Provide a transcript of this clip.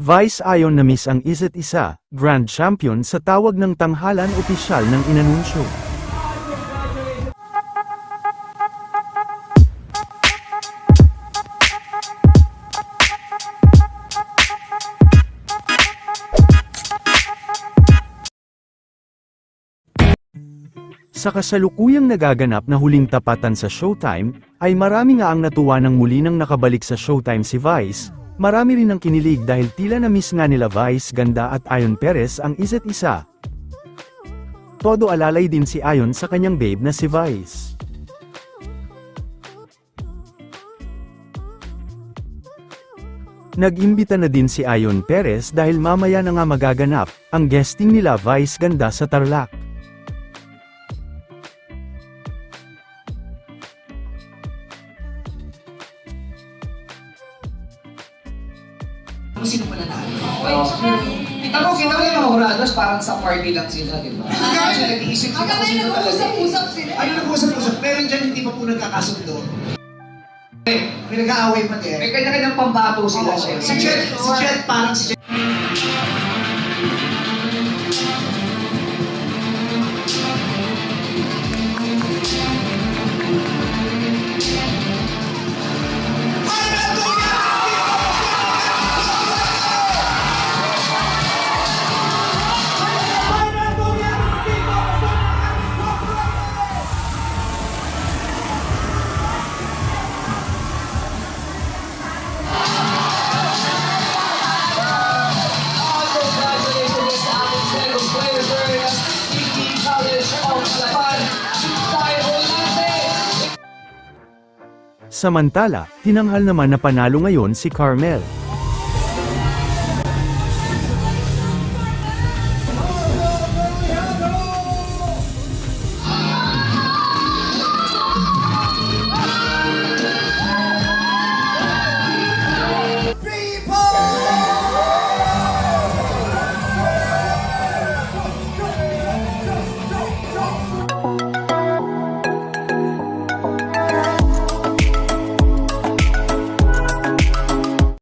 Vice ayon na miss ang isa't isa, Grand Champion sa tawag ng tanghalan opisyal ng inanunsyo. Sa kasalukuyang nagaganap na huling tapatan sa Showtime, ay marami nga ang natuwa nang muli nang nakabalik sa Showtime si Vice, marami rin ang kinilig dahil tila na-miss nga nila Vice Ganda at Ayon Perez ang isa't isa. Todo alalay din si Ayon sa kanyang babe na si Vice. Nag-imbita na din si Ayon Perez dahil mamaya na nga magaganap, ang guesting nila Vice Ganda sa Tarlac. Kung sino pa nanalo. Kita mo, kita mo yung mga Horados, parang sa party lang sila, di ba? Kasi nag-iisip sila kung sino talaga. sila. Ayun nag-usap-usap, pero dyan hindi pa po nagkakasundo. Eh, may nag-aaway pa din. May kanya-kanyang pambato sila. Si Chet, si Chet parang si Chet. Samantala, tinanghal naman na panalo ngayon si Carmel.